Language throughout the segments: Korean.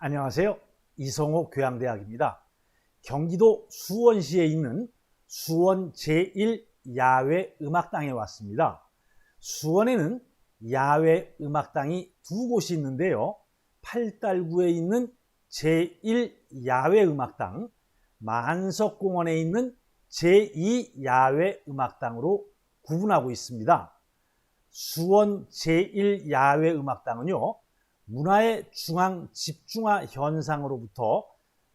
안녕하세요. 이성호 교양대학입니다. 경기도 수원시에 있는 수원 제1야외 음악당에 왔습니다. 수원에는 야외 음악당이 두 곳이 있는데요. 팔달구에 있는 제1야외 음악당, 만석공원에 있는 제2야외 음악당으로 구분하고 있습니다. 수원 제1야외 음악당은요, 문화의 중앙 집중화 현상으로부터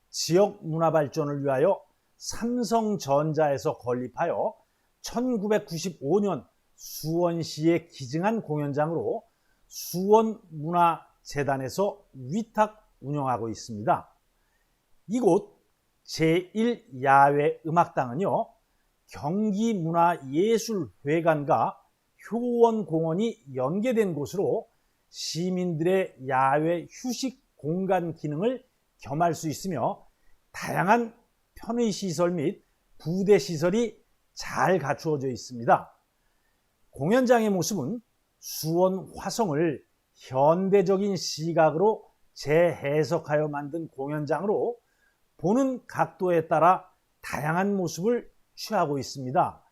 지역 문화 발전을 위하여 삼성전자에서 건립하여 1995년 수원시에 기증한 공연장으로 수원문화재단에서 위탁 운영하고 있습니다. 이곳 제1야외 음악당은요, 경기문화예술회관과 효원공원이 연계된 곳으로 시민들의 야외 휴식 공간 기능을 겸할 수 있으며 다양한 편의 시설 및 부대 시설이 잘 갖추어져 있습니다. 공연장의 모습은 수원 화성을 현대적인 시각으로 재해석하여 만든 공연장으로 보는 각도에 따라 다양한 모습을 취하고 있습니다.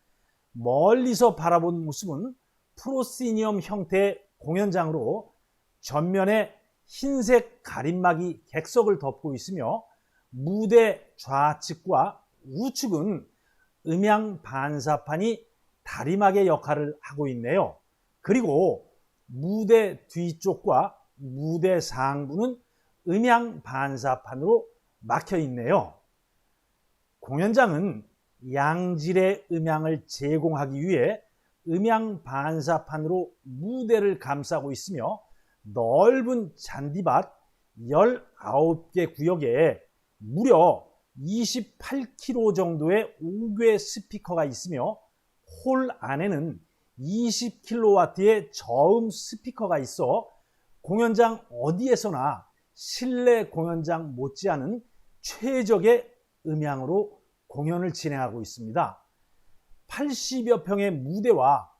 멀리서 바라본 모습은 프로시니엄 형태의 공연장으로 전면에 흰색 가림막이 객석을 덮고 있으며 무대 좌측과 우측은 음향 반사판이 다리막의 역할을 하고 있네요. 그리고 무대 뒤쪽과 무대 상부는 음향 반사판으로 막혀 있네요. 공연장은 양질의 음향을 제공하기 위해 음향 반사판으로 무대를 감싸고 있으며 넓은 잔디밭 19개 구역에 무려 28kg 정도의 5개 스피커가 있으며 홀 안에는 20kW의 저음 스피커가 있어 공연장 어디에서나 실내 공연장 못지않은 최적의 음향으로 공연을 진행하고 있습니다. 80여 평의 무대와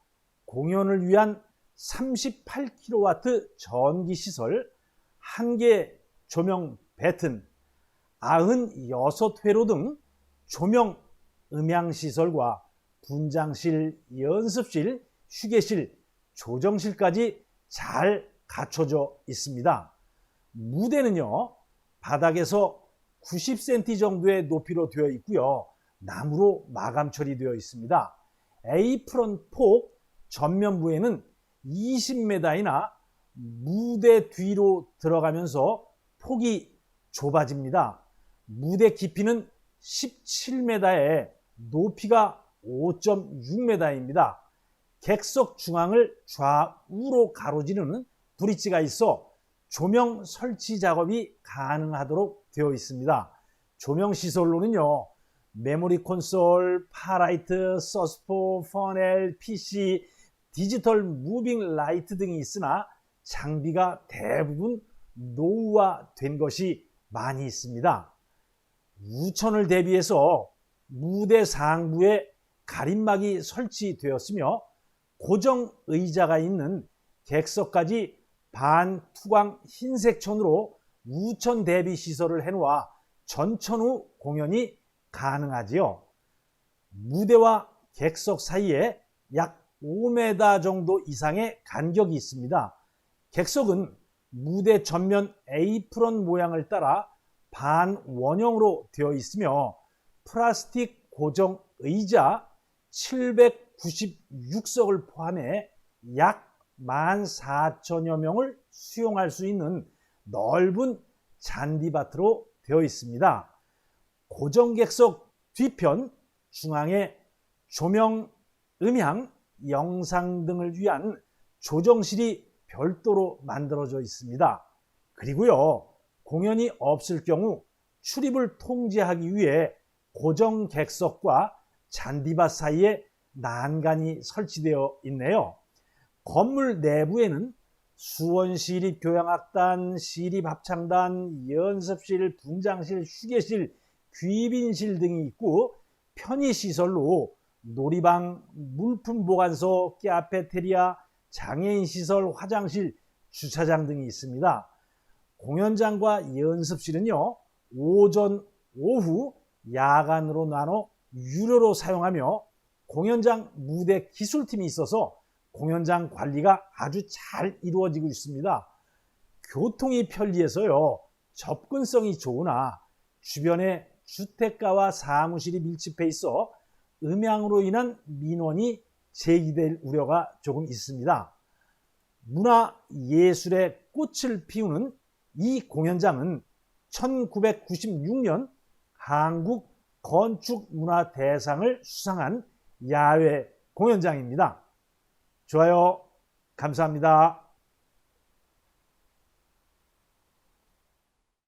공연을 위한 38kW 전기 시설, 한 개 조명 배튼, 96회로 등 조명 음향 시설과 분장실, 연습실, 휴게실, 조정실까지 잘 갖춰져 있습니다. 무대는요, 바닥에서 90cm 정도의 높이로 되어 있고요. 나무로 마감 처리되어 있습니다. 에이프런 폭 전면부에는 20m이나 무대 뒤로 들어가면서 폭이 좁아집니다. 무대 깊이는 17m에 높이가 5.6m입니다. 객석 중앙을 좌우로 가로지르는 브릿지가 있어 조명 설치 작업이 가능하도록 되어 있습니다. 조명 시설로는요, 메모리 콘솔, 파라이트, 서스포, 퍼넬, PC, 디지털 무빙 라이트 등이 있으나 장비가 대부분 노후화된 것이 많이 있습니다. 우천을 대비해서 무대 상부에 가림막이 설치되었으며 고정 의자가 있는 객석까지 반투광 흰색 천으로 우천 대비 시설을 해놓아 전천 후 공연이 가능하지요. 무대와 객석 사이에 약 5m 정도 이상의 간격이 있습니다. 객석은 무대 전면 에이프런 모양을 따라 반원형으로 되어 있으며 플라스틱 고정 의자 796석을 포함해 약 14,000여 명을 수용할 수 있는 넓은 잔디밭으로 되어 있습니다. 고정객석 뒤편 중앙에 조명, 음향, 영상 등을 위한 조정실이 별도로 만들어져 있습니다. 그리고요, 공연이 없을 경우 출입을 통제하기 위해 고정 객석과 잔디밭 사이에 난간이 설치되어 있네요. 건물 내부에는 수원 시립 교향악단, 시립 합창단, 연습실, 분장실, 휴게실, 귀빈실 등이 있고 편의 시설로 놀이방, 물품 보관소, 카페테리아, 장애인 시설, 화장실, 주차장 등이 있습니다. 공연장과 연습실은요, 오전, 오후, 야간으로 나눠 유료로 사용하며 공연장 무대 기술팀이 있어서 공연장 관리가 아주 잘 이루어지고 있습니다. 교통이 편리해서요, 접근성이 좋으나 주변에 주택가와 사무실이 밀집해 있어 음향으로 인한 민원이 제기될 우려가 조금 있습니다. 문화 예술의 꽃을 피우는 이 공연장은 1996년 한국 건축문화대상을 수상한 야외 공연장입니다. 좋아요. 감사합니다.